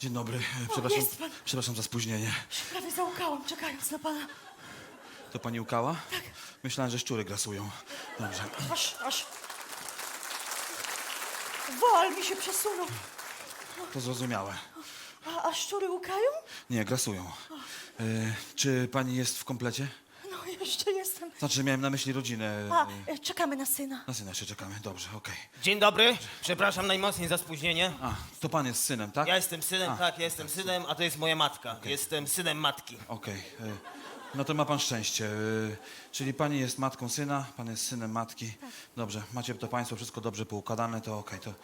Dzień dobry. E, Przepraszam, jest pan. przepraszam za spóźnienie. Się prawie załkałam, czekając na pana. To pani łkała? Tak. Myślałem, że szczury grasują. Dobrze. Aż, aż... Wal mi się przesunął. To zrozumiałe. A, a szczury łukają? Nie, grasują. E, czy pani jest w komplecie? No, jeszcze jestem. Znaczy, miałem na myśli rodzinę. A, e, czekamy na syna. Na syna jeszcze czekamy. Dobrze, okej. Dzień dobry, przepraszam najmocniej za spóźnienie. A, to pan jest synem, tak? Ja jestem synem, tak, ja jestem synem, a to jest moja matka. Jestem synem matki. Okej. e, No to ma pan szczęście. E, Czyli pani jest matką syna, pan jest synem matki. Dobrze, macie to państwo wszystko dobrze poukładane, to okej. To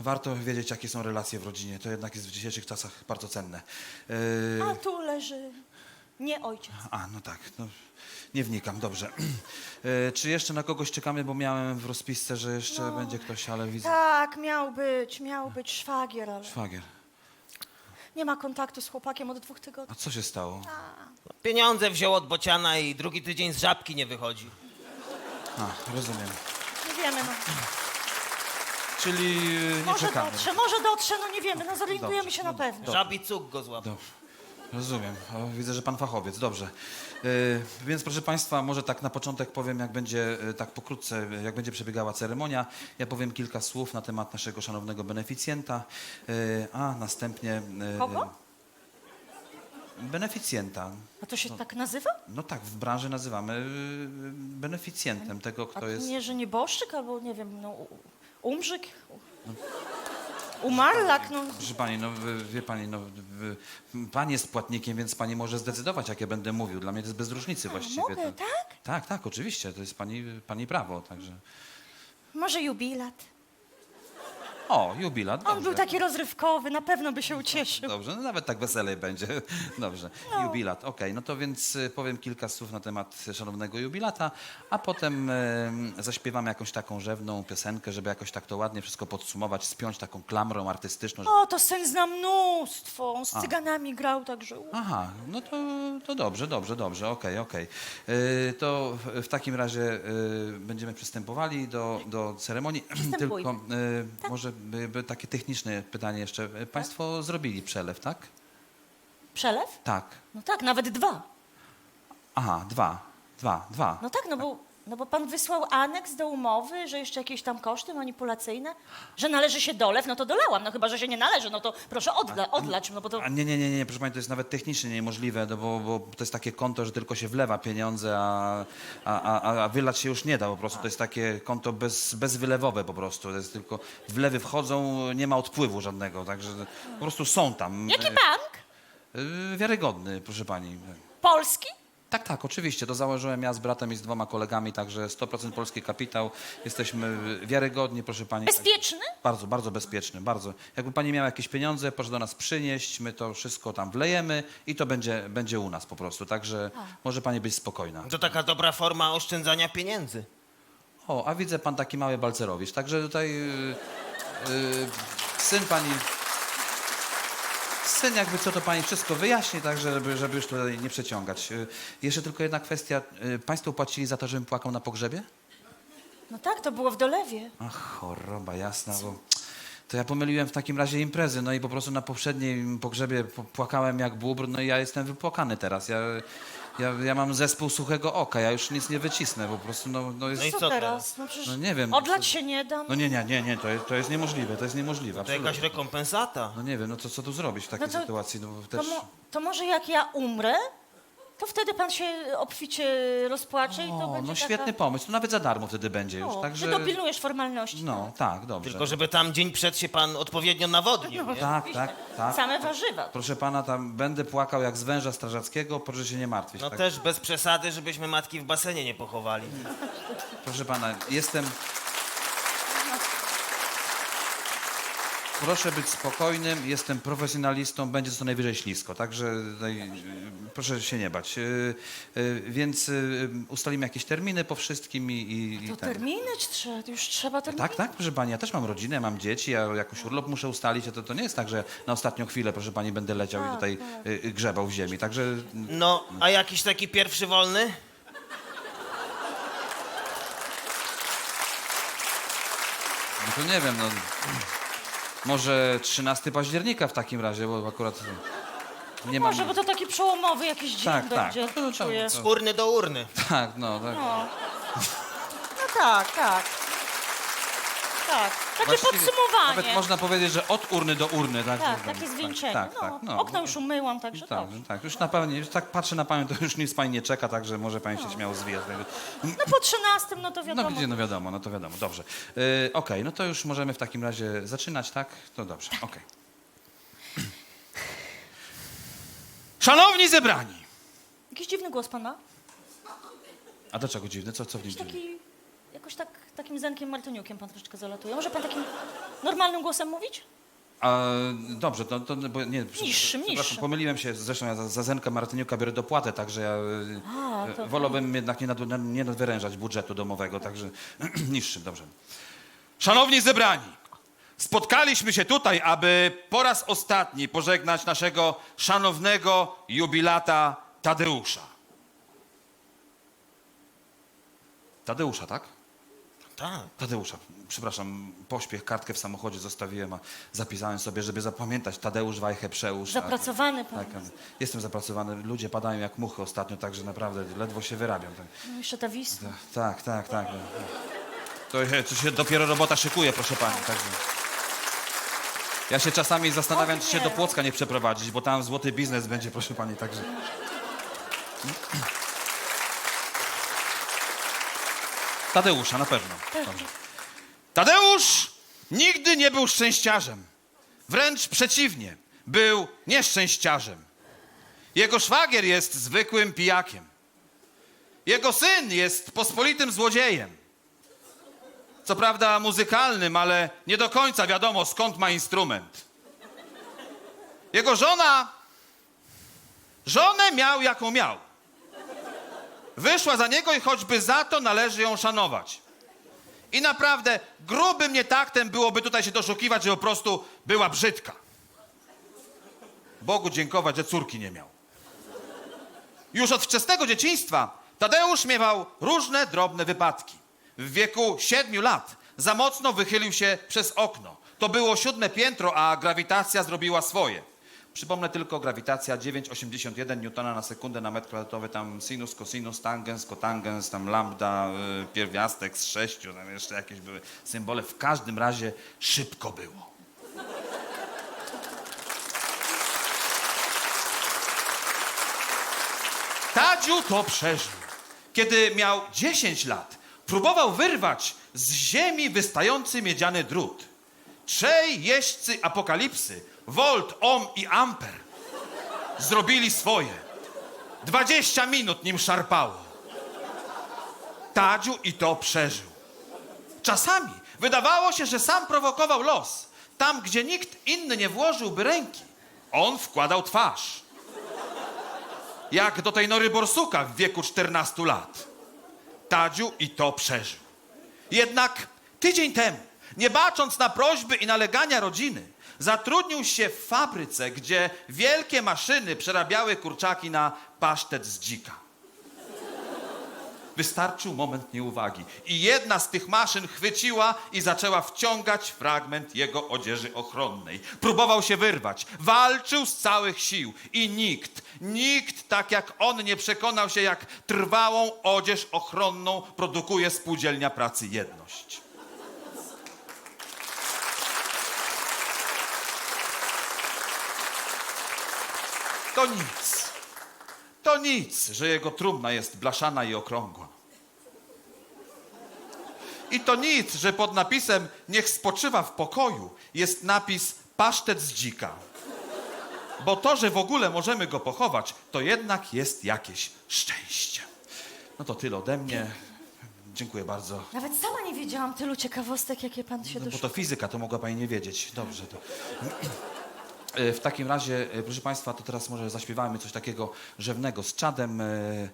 warto wiedzieć, jakie są relacje w rodzinie. To jednak jest w dzisiejszych czasach bardzo cenne. A tu leży nie ojciec. A, no tak. No, nie wnikam, dobrze. E, Czy jeszcze na kogoś czekamy, bo miałem w rozpisce, że jeszcze będzie ktoś, ale widzę. Tak, miał być, miał być szwagier, ale Szwagier. nie ma kontaktu z chłopakiem od dwóch tygodni. A co się stało? Pieniądze wziął od bociana i drugi tydzień z żabki nie wychodzi. A, rozumiem. Nie wiemy, no. Czyli e, nie Może czekamy. dotrze, może dotrze, no nie wiemy, no zorientujemy Dobrze, się na dobrze. pewno. Żabi cuk go złapał. Dobrze. Rozumiem. O, widzę, że pan fachowiec. Dobrze. Yy, więc proszę państwa, może tak na początek powiem, jak będzie, yy, tak pokrótce, yy, jak będzie przebiegała ceremonia. Ja powiem kilka słów na temat naszego szanownego beneficjenta, yy, a następnie... yy, Kogo? Beneficjenta. A to się tak nazywa? No tak, w branży nazywamy yy, beneficjentem tego, A kto to jest... nie, że nieboszczyk albo nie wiem, no u- umrzyk? Umarlak, no. Proszę pani, no wy- wie pani, no wy- pan jest płatnikiem, więc pani może zdecydować, jak ja będę mówił. Dla mnie to jest bez różnicy właściwie. mogę, to... tak? Tak, tak, oczywiście. To jest pani, pani prawo, także... Może jubilat. O, jubilat, dobrze. On był taki rozrywkowy, na pewno by się ucieszył. Dobrze, no nawet tak weselej będzie. Dobrze, jubilat, okej. No to więc y, powiem kilka słów na temat szanownego jubilata, a potem y, zaśpiewamy jakąś taką rzewną piosenkę, żeby jakoś tak to ładnie wszystko podsumować, spiąć taką klamrą artystyczną. żeby- O, to syn zna mnóstwo. On z cyganami grał, także... u- Aha, no to, to dobrze, dobrze, dobrze, okej, okej. Y, To w, w takim razie y, będziemy przystępowali do, do ceremonii. Tylko y, może by, takie techniczne pytanie jeszcze. Y, Państwo zrobili przelew, tak? Przelew? Tak. No tak, nawet dwa. Aha, dwa, dwa, dwa. No tak, no bo, no bo pan wysłał aneks do umowy, że jeszcze jakieś tam koszty manipulacyjne, że należy się dolew, no to dolałam, no chyba, że się nie należy, no to proszę odla, odlać, no bo to... A nie, nie, nie, nie, proszę Pani, to jest nawet technicznie niemożliwe, no bo, bo to jest takie konto, że tylko się wlewa pieniądze, a, a, a, a wylać się już nie da po prostu. To jest takie konto bez, bezwylewowe po prostu. To jest tylko wlewy wchodzą, nie ma odpływu żadnego, także po prostu są tam. Jaki bank? Y, Wiarygodny, proszę Pani. Polski? Tak, tak, oczywiście. To założyłem ja z bratem i z dwoma kolegami, także 100% polski kapitał. Jesteśmy wiarygodni, proszę Pani. Bezpieczny? Bardzo, bardzo bezpieczny, bardzo. Jakby pani miała jakieś pieniądze, proszę do nas przynieść, my to wszystko tam wlejemy i to będzie, będzie u nas po prostu. Także może pani być spokojna. To taka dobra forma oszczędzania pieniędzy. O, a widzę pan taki mały balcerowicz, także tutaj yy, yy, syn pani. Syn jakby co to pani wszystko wyjaśni, także żeby, żeby już tutaj nie przeciągać. Yy, jeszcze tylko jedna kwestia. Yy, państwo płacili za to, żebym płakał na pogrzebie? No tak, to było w dolewie. Ach, choroba jasna, bo to ja pomyliłem w takim razie imprezy, no i po prostu na poprzednim pogrzebie po- płakałem jak bóbr, no i ja jestem wypłakany teraz. Ja, ja, ja mam zespół suchego oka, ja już nic nie wycisnę, po prostu no, no jest... No i Co co teraz? No przecież No nie wiem. odlać się nie da. No nie, nie, nie, nie, to jest, to jest niemożliwe, to jest niemożliwe, To absolutnie. jakaś rekompensata. No nie wiem, no to co tu zrobić w takiej No to- sytuacji, no bo To, też... mo, to może jak ja umrę, to wtedy pan się obficie rozpłacze i to O, będzie no taka... świetny pomysł, to nawet za darmo wtedy będzie już, O, także... Ty dopilnujesz formalności. No, tak, dobrze. Tylko żeby tam dzień przed się pan odpowiednio nawodnił, nie? Tak, tak, tak. Same warzywa. Proszę pana, tam będę płakał jak z węża strażackiego, proszę się nie martwić. No tak. też bez przesady, żebyśmy matki w basenie nie pochowali. Proszę pana, jestem. Proszę być spokojnym, jestem profesjonalistą, będzie co najwyżej ślisko, także tutaj, proszę się nie bać. Y, y, Więc y, ustalimy jakieś terminy po wszystkim i. i, i To ten. terminy czy trzeba? Już trzeba terminy? Tak, tak, proszę pani, ja też mam rodzinę, mam dzieci, ja jakoś urlop muszę ustalić, a to, to nie jest tak, że na ostatnią chwilę, proszę pani, będę leciał i Tak, tutaj y, y, grzebał w ziemi, także No, a jakiś taki pierwszy wolny? no to nie wiem, no. Może 13 października w takim razie, bo akurat nie mam... Może, bo to taki przełomowy jakiś dzień Tak, tak. będzie. To- czuję. Urny do urny. Tak, no, tak. No. no tak, tak. Tak, takie Właściwie podsumowanie. Nawet można powiedzieć, że od urny do urny, tak? Tak, takie zwieńczenie. Tak, no, tak, no. Okno już umyłam, także Tak, dobrze. tak, już na pewno, już tak patrzę na panią, to już nic pani nie czeka, także może pani się śmiało zwijać. No po 13, no to No wiadomo. widzicie, no wiadomo, no to wiadomo, dobrze. Yy, Okej, no to już możemy w takim razie zaczynać, tak? To dobrze, okej. Szanowni zebrani! Jakiś dziwny głos pan ma? A dlaczego dziwny? Co, co w nim Jakiś dziwny? taki, jakoś tak, takim Zenkiem Martyniukiem pan troszeczkę zalatuje. Może pan takim normalnym głosem mówić? A, dobrze, to, to bo nie, prze- Niższym, przepraszam, niższym. pomyliłem się, zresztą ja za, za Zenka Martyniuka biorę dopłatę, także ja A, to- wolałbym jednak nie, nad, nie nadwyrężać budżetu domowego, także niższym, dobrze. Szanowni zebrani, spotkaliśmy się tutaj, aby po raz ostatni pożegnać naszego szanownego jubilata Tadeusza. Tadeusza, tak? Tak. Tadeusza, przepraszam, pośpiech, kartkę w samochodzie zostawiłem, a zapisałem sobie, żeby zapamiętać Tadeusz Wajchę Przeusz. Zapracowany pan. Tak, tak, jestem zapracowany. Ludzie padają jak muchy ostatnio, także naprawdę ledwo się wyrabiam. Tak, No jeszcze ta Wisła. tak, tak. tak. To, się- to się dopiero robota szykuje, proszę pani. Także. Ja się czasami zastanawiam, czy się do Płocka nie przeprowadzić, bo tam złoty biznes będzie, proszę pani, także. Tadeusza, na pewno. Dobrze. Tadeusz nigdy nie był szczęściarzem. Wręcz przeciwnie, był nieszczęściarzem. Jego szwagier jest zwykłym pijakiem. Jego syn jest pospolitym złodziejem. Co prawda muzykalnym, ale nie do końca wiadomo skąd ma instrument. Jego żona. Żonę miał jaką miał. Wyszła za niego i choćby za to należy ją szanować. I naprawdę grubym nietaktem byłoby tutaj się doszukiwać, że po prostu była brzydka. Bogu dziękować, że córki nie miał. Już od wczesnego dzieciństwa Tadeusz miewał różne drobne wypadki. W wieku siedmiu lat za mocno wychylił się przez okno. To było siódme piętro, a grawitacja zrobiła swoje. Przypomnę tylko, grawitacja 9,81 newtona na sekundę na metr kwadratowy, tam sinus, cosinus, tangens, kotangens, tam lambda, y, pierwiastek z sześciu, tam jeszcze jakieś były symbole. W każdym razie szybko było. Tadziu to przeżył. Kiedy miał 10 lat, próbował wyrwać z ziemi wystający miedziany drut. Trzej jeźdźcy apokalipsy, Volt, Ohm i Amper, zrobili swoje. 20 minut nim szarpało. Tadziu i to przeżył. Czasami wydawało się, że sam prowokował los. Tam, gdzie nikt inny nie włożyłby ręki, on wkładał twarz jak do tej nory borsuka w wieku 14 lat. Tadziu i to przeżył. Jednak tydzień temu, nie bacząc na prośby i nalegania rodziny, zatrudnił się w fabryce, gdzie wielkie maszyny przerabiały kurczaki na pasztet z dzika. Wystarczył moment nieuwagi i jedna z tych maszyn chwyciła i zaczęła wciągać fragment jego odzieży ochronnej. Próbował się wyrwać, walczył z całych sił i nikt, nikt tak jak on nie przekonał się, jak trwałą odzież ochronną produkuje spółdzielnia pracy Jedność. To nic. To nic, że jego trumna jest blaszana i okrągła. I to nic, że pod napisem niech spoczywa w pokoju jest napis pasztet z dzika. Bo to, że w ogóle możemy go pochować, to jednak jest jakieś szczęście. No to tyle ode mnie. Dziękuję bardzo. Nawet sama nie wiedziałam tylu ciekawostek, jakie pan się No bo doszukał. to fizyka, to mogła pani nie wiedzieć. Dobrze. To... E, W takim razie, e, proszę Państwa, to teraz może zaśpiewajmy coś takiego rzewnego z czadem. E,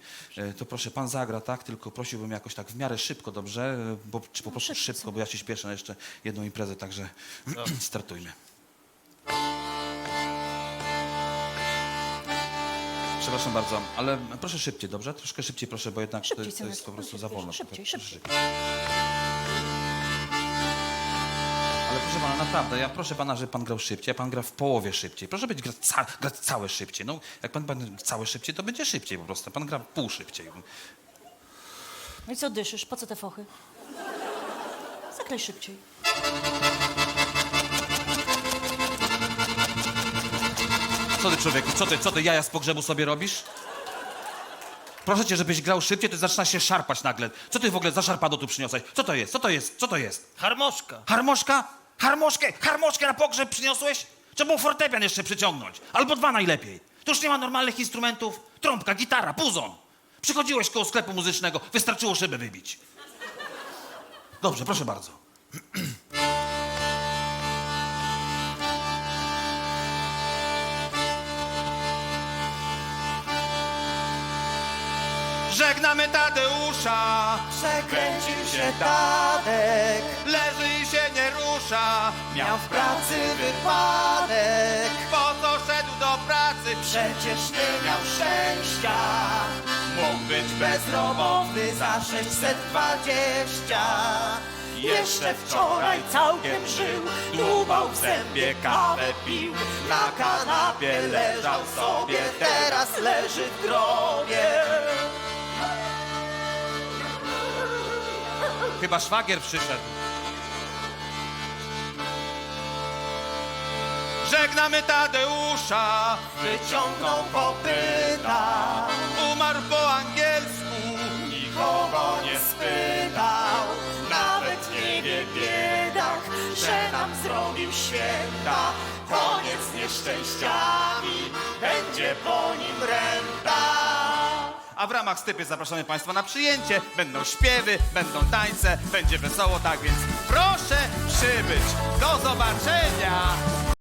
To proszę, Pan zagra, tak? Tylko prosiłbym jakoś tak w miarę szybko, dobrze? Bo, czy po prostu szybko. bo ja się śpieszę na jeszcze jedną imprezę, także startujmy. Przepraszam bardzo, ale proszę szybciej, dobrze? Troszkę szybciej proszę, bo jednak to, Szybciej, jest- to jest po prostu szybciej, za wolno. szybciej, Proszę szybciej. Pana, naprawdę, ja proszę pana, żeby pan grał szybciej, a pan gra w połowie szybciej. Proszę być grać, ca, grać całe szybciej. No, jak pan, pan całe szybciej, to będzie szybciej po prostu. Pan gra pół szybciej. No i co dyszysz? Po co te fochy? Zaklej szybciej. Co ty człowieku, co ty, co ty jaja z pogrzebu sobie robisz? Proszę cię, żebyś grał szybciej, to zaczyna się szarpać nagle. Co ty w ogóle za szarpado tu przyniosłeś? Co to jest? Co to jest? Co to jest? Harmoszka. Harmoszka? Harmoszkę? Harmoszkę na pogrzeb przyniosłeś? Trzeba było fortepian jeszcze przyciągnąć. Albo dwa najlepiej. Tu już nie ma normalnych instrumentów. Trąbka, gitara, puzon. Przychodziłeś koło sklepu muzycznego, wystarczyło szybę wybić. Dobrze, proszę bardzo. Żegnamy Tadeusza, Przekręcił się Tadek, leży i się nie rusza. miał w pracy wypadek. Po co szedł do pracy? Przecież nie miał szczęścia, mógł być bezrobotny za 620. Jeszcze wczoraj całkiem żył, dłubał w zębie, kawę pił. Na kanapie leżał sobie, teraz leży w grobie. Chyba szwagier przyszedł. Żegnamy Tadeusza, Wyciągnął kopyta, umarł po angielsku. nikogo nie spytał, nawet nie wie biedak, że nam zrobił święta. Koniec z nieszczęściami, będzie po nim renta. A w ramach stypy zapraszamy Państwa na przyjęcie. Będą śpiewy, będą tańce, będzie wesoło, tak więc proszę przybyć. Do zobaczenia!